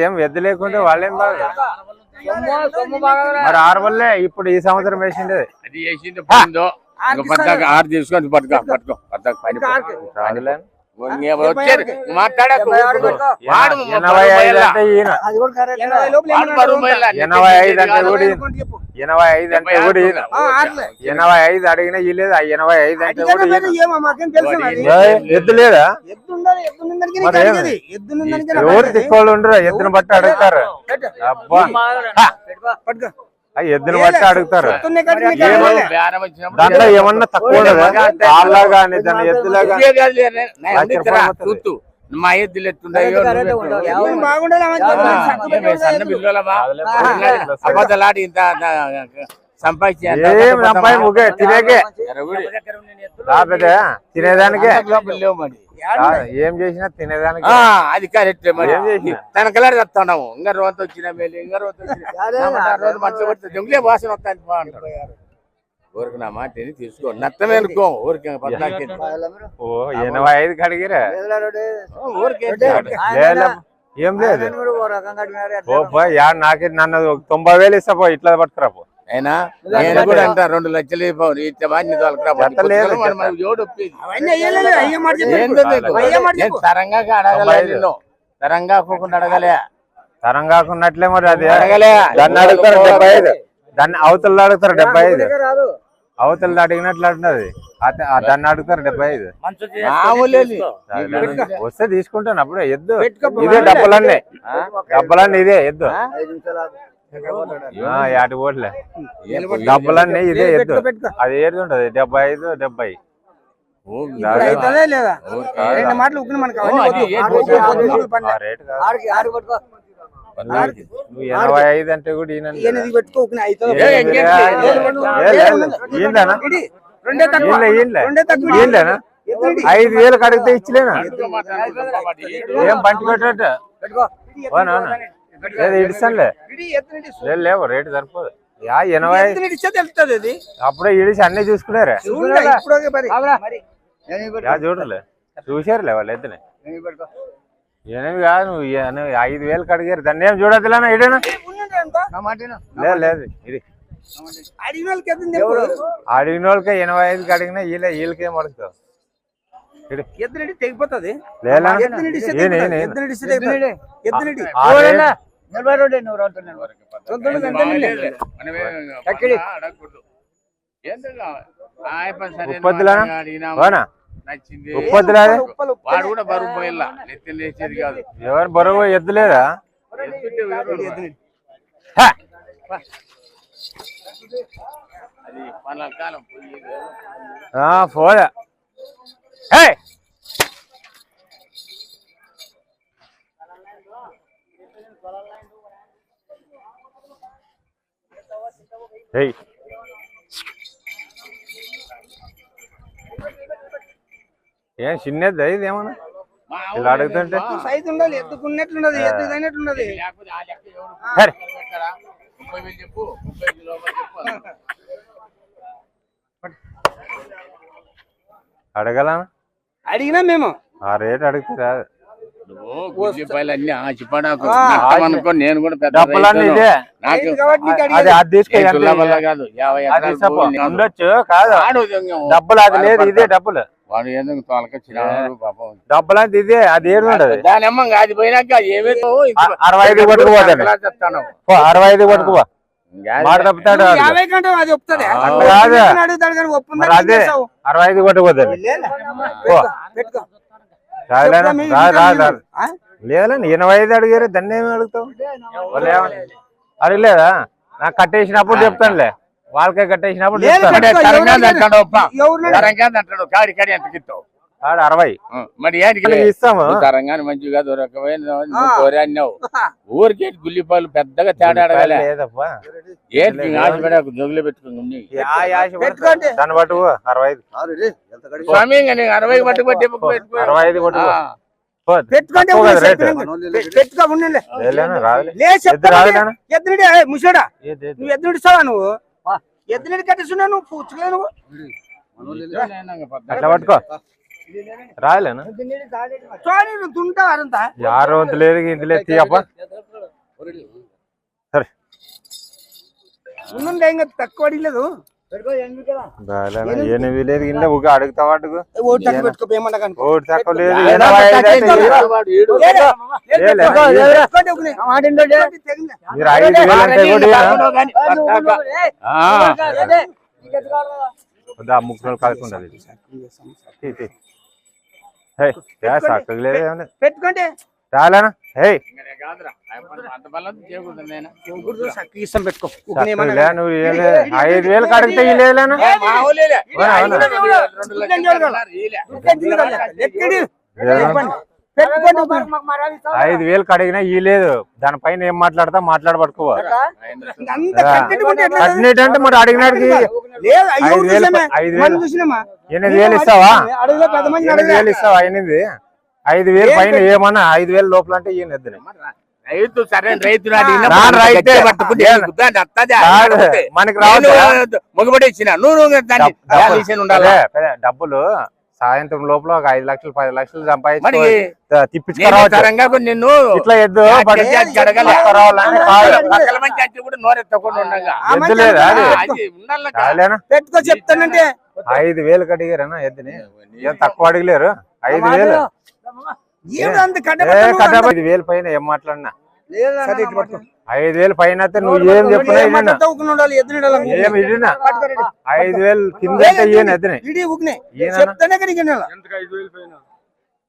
ఏం ఎద్దు లేకుంటే వాళ్ళేం బాగా మరి ఆరు వల్లే ఇప్పుడు ఈ సంవత్సరం వేసిండే అది వేసింది ఆరు తీసుకొని పట్టుకో పట్టుకో పద్దాక పని. వచ్చారు? మాట్లాడకు. వాడు ఎనభై ఐదు అంటే కూడా. ఎనభై ఐదు అంటే కూడా ఎనభై ఐదు అడిగినా ఎనభై ఐదు అంటే ఎద్దు లేదా? మరి ఏమి? ఎవరు తిక్కోళ్ళు ఉండరు? ఎద్దును బట్టి అడుగుతారు? అబ్బా. ఎద్దును బట్టి అడుగుతారు. ఏమో బేరం వచ్చినప్పుడు దాంట్లో ఏమన్నా తక్కువ గాని దాని ఎద్దులా. మా ఎద్దులు ఎత్తుండయో సన్న బిల్లులమా అబద్ధలాడి ఇంత సంపాదించి తినేకే. తినేదానికే. లేవు మరి. ఏం చేసినా తినేదానికే ఆ, అది కరెక్ట్ మరి. ఏం చేసినా? తన కలర్ చెప్తున్నాము ఇంకా రోజు వచ్చిన మేలు ఇంకా రోజు వచ్చిన రోజు వాసన వస్తాను బా అంటాడు. ఊరికి నా మాట తీసుకో. నత్తమే అనుకో. ఊరికి పద్నాలుగు ఓ ఎనభై ఐదు కడిగిరా? ఏం లేదు. నాకే నన్ను ఒక తొంభై వేలు ఇస్తా పో ఇట్లా పట్టుకురా పో. అయినా? నేను కూడా అంటా రెండు లక్షలు నేను తరంగా అడగలే తొంభై ఐదు. నిన్ను? తరంగా పోకుండా అడగలే. తరం కాకున్నట్లే మరి అది. అడగలే. దాన్ని అడుగుతారు డెబ్బై ఐదు. దాన్ని అవతల అడుగుతారు డెబ్బై ఐదు. అవతల అడిగినట్లు అంటున్నది. దాన్ని అడుగుతారు డెబ్బై ఐదు. వస్తే తీసుకుంటాను అప్పుడే ఎద్దు. ఇదే డబ్బులన్నీ. డబ్బులన్నీ ఇదే ఎద్దు. యాటి ఓట్లే. డబ్బులన్నీ ఇదే ఎద్దు. అది ఏది ఉంటది? డెబ్బై ఐదు డెబ్బై. రెండు మాటలు. నువ్వు ఎనభై ఐదు అంటే కూడా ఈయన. ఐదు వేలకు అడిగితే ఇచ్చలేనా. ఏం. అవునా లేదు ఇడిసంలే లేదు లేవు రేటు సరిపోదు. యా ఎనభై తెలుస్తుంది అది అప్పుడే ఇడిసి అన్ని చూసుకున్నారే. చూడలే, ఇప్పుడు ఓకే మరి. మరి. యా చూడలే. చూసారులే వాళ్ళు ఎనిమిది కాదు నువ్వు ఎనిమిది ఐదు వేలకు అడిగారు దాన్ని ఏం చూడద్దులేనా ఇడేనా? లేదు లేదు ఇది. అడిగిన వాళ్ళకి ఎనభై ఐదుకి అడిగినా వీళ్ళ వీళ్ళకి ఏం అడుగుతావు తెగిపోతుంది? ఎత్తునిటి ఇస్తే ఈయన, తెగిపోతుంది. ఈయన, ఈయన. ఎత్తునిటి ఇస్తే తెగిపోతుంది. ఎత్తునిటి. ఆ రేటు- తొందరగా ఎంత నిలే. మనమే ఎక్కడి? అడగకూడదు. ఎందుకు? ఆయప్ప సరే ఉప్పొద్దులేనా? అడిగినాము. అవునా నచ్చింది ఉప్పొద్దులా అది? ఉప్పలు ఉప్పలు. వాడు కూడా బరువు పోయిల్లా నెత్తి లేచేది కాదు ఎవరు బరువు ఎద్దు లేదా ఎత్తుంటే ఎవరు? హ! అది మన కాలం పోయి ఆ, పోలే ఏయ్. ఏం చిన్నది ఇది ఏమన్నా? ఇలా అడుగుతుంటే? సైజు ఉండాలి ఎత్తుకున్నట్లున్నది ఎత్తు ఇదైనట్లున్నది లేకపోతే ఆ లెక్క ఎవరు సరే. పెట్టారా? ముప్పై వేలు చెప్పు ముప్పై ఐదు లోపల చెప్పు. అడగలనా? అడిగినా మేము. ఆ రేట్ అడిగితే రాదు నువ్వు గుజ్జి పైలు అన్ని ఆచిపడాకు అనుకో నేను కూడా పెద్ద డబ్బులన్నీ. ఇదే. నాకు అది. అది కాదు యాభై. ఉండొచ్చు. డబ్బులు అది లేదు ఇదే డబ్బులు. వాడు తోలకొచ్చినాడు పాపం. డబ్బులు అంటే ఇదే అది ఏడు ఉండదు. దాని అమ్మ ఇంకా అది పోయినాక ఏమేదో అరవై ఐదు పట్టుకుపోతాడు అరవై ఐదు పట్టుకుపో. మాట తప్పుతాడు అదే అరవై ఐదు పట్టుకుపోతాడు లేదండి ఎనభై ఐదు అడిగారు దాన్ని ఏమి అడుగుతావు? అడగలేదా? నాకు కట్టేసినప్పుడు చెప్తానులే. వాళ్ళకే కట్టేసినప్పుడు చెప్తాను. ఆడు అరవై. మరి ఇస్తాము. తరంగాని మంచిగా దొరకమైన ఊరికే గుల్లిపాలు పెద్దగా తేడా అడగలే. లేదప్పా ఏంటి ఆశపడకు జోగులు పెట్టుకుంది యా యాశ పడతా. పెట్టుకోండి. దాన్ని పట్టుకో అరవై స్వామి అరవై పట్టు. పట్టి ఐదు పెట్టుకోండి పెట్టుకో ముసాడా. నువ్వు నువ్వు? నువ్వు? అట్లా పట్టుకో. రాయలేనా యారు వంతు లేదు ఇంత లేదు తీయప్ప సరే ఉన్నుండే ఇంకా తక్కువ అడిగలేదు రాయలేనా ఎనిమిది లేదు ఇంట్లో ఓటు తక్కువ ముగ్గురు కాకుండా గుర్తు చక్కగా ఇస్తాం పెట్టుకో. ఐదు వేలు కడిగితే ఇల్లేనా. ఎక్కడి? ఐదు వేలు కడిగినా ఈ లేదు. దానిపైన ఏం మాట్లాడతా? కట్టినట్టు అంటే మరి అడిగినాడికి ఐదు వేలు. ఐదు? ఎనిమిది వేలు ఇస్తావా? ఎనిమిది అడగలే. వేలు ఇస్తావా ఎనిమిది ఐదు వేలు పైన ఏమన్నా ఐదు వేలు లోపల అంటే ఈయన ఎద్దునే రైతు సరే రైతు. మనకి రావద్దా? మొగబడి ఇచ్చిన. నువ్వు డబ్- డబ్బులు- సాయంత్రం లోపల ఒక ఐదు లక్షలు పది లక్షలు సంపాదించి నిన్ను ఇట్లా ఎద్దు లేదా పెట్టుకో చెప్తానంటే. ఐదు వేలు కడిగారనా ఎద్దుని? ఏం తక్కువ అడిగలేరు. ఐదు వేలు. ఐదు వేలు పైన ఏం మాట్లాడినా? ఐదు వేలు పైన అయితే నువ్వు ఏం చెప్పినా. ఐదు వేలు కింద.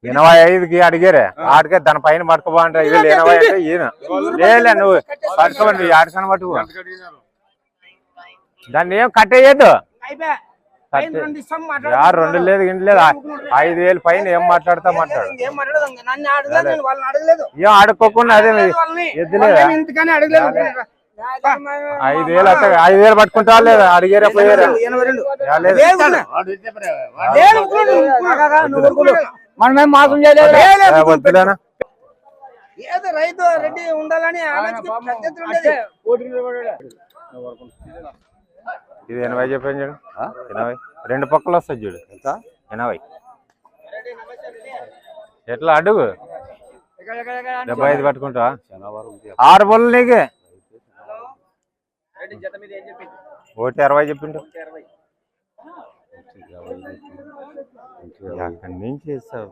ఎనభై ఐదుకి అడిగారే. ఆడికే దాని పైన పట్టుకోబా అంటే వీళ్ళు ఎనభై అంటే ఈయన. లేలే నువ్వు పట్టుకోబడి ఆడికని పట్టుకో దాన్ని ఏం కట్టేయద్దు. రెండు. యారు లేదు ఇంటి లేదు. ఐదు వేలు పైన ఏం మాట్లాడతా మాట్లాడు. ఏం ఆడుకోకుండా అదే. ఐదు వేలు అంటే ఐదు వేలు పట్టుకుంటా లేదా అడిగారా పోయారా. మనమేం మోసం చేయలేదు వద్దులేనా? ఏదో రైతు రెడ్డి ఉండాలని ఆలోచన. ఇది ఎనభై చెప్పాను చూడు. ఎనభై. రెండు పక్కలు వస్తాయి చూడు. ఎనభై. ఎట్లా? అడుగు. డెబ్బై ఐదు పట్టుకుంటా. ఆరు బొల్లు నీకే. ఒకటి అరవై చెప్పిండు. ఎక్కడి నుంచి ఇస్తావు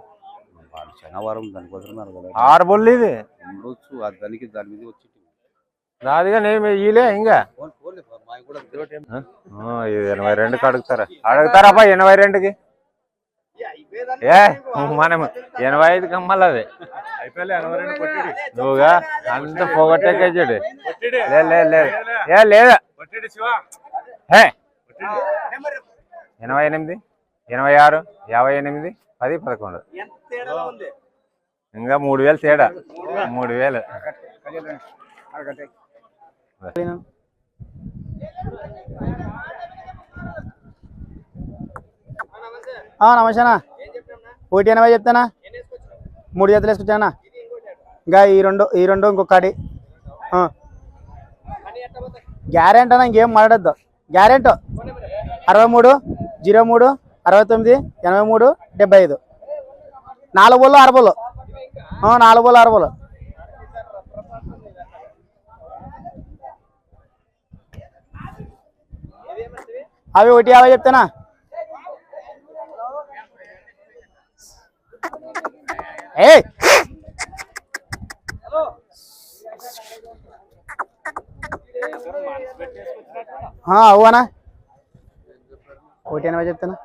వాళ్ళు శనివారం దానికోసం కదా. ఆరు బొల్లు ఇది ఉండొచ్చు. ఆ దానికి దాని మీద వచ్చి నాదిగా నేను ఈలే ఇంకా ఫోన్ ఫోన్ మాకు కూడా ఆ, ఇది ఎనభై రెండుకి అడుగుతారా? అడుగుతారా అబ్బా ఎనభై రెండుకి? ఏ మనం ఎనభై ఐదుకి అమ్మాలి అది. నువ్వుగా అంత పోగొట్టే చూడు. లే లే లే. ఏ లేదా? హే. ఎనభై ఎనిమిది ఎనభై ఆరు యాభై ఎనిమిది పది పదకొండు. ఇంకా మూడు వేలు తేడా. మూడు వేలు. నమస్తేనా ఒకటి ఎనభై చెప్తానా? మూడు జతలు వేసుకొచ్చానా ఇంకా ఈ రెండు ఈ రెండు ఇంకొకటి. గ్యారెంటీ అన్న ఇంకేం మాట్లాడద్దు. గ్యారెంటీ. అరవై మూడు జీరో మూడు అరవై తొమ్మిది ఎనభై మూడు డెబ్బై ఐదు. నాలుగు బోళ్ళు ఆరు నాలుగు బోళ్ళు ఆరు అవి ఒకటి యాభై చెప్తానా? ఏ అవునా ఒకటి ఎనభై చెప్తానా?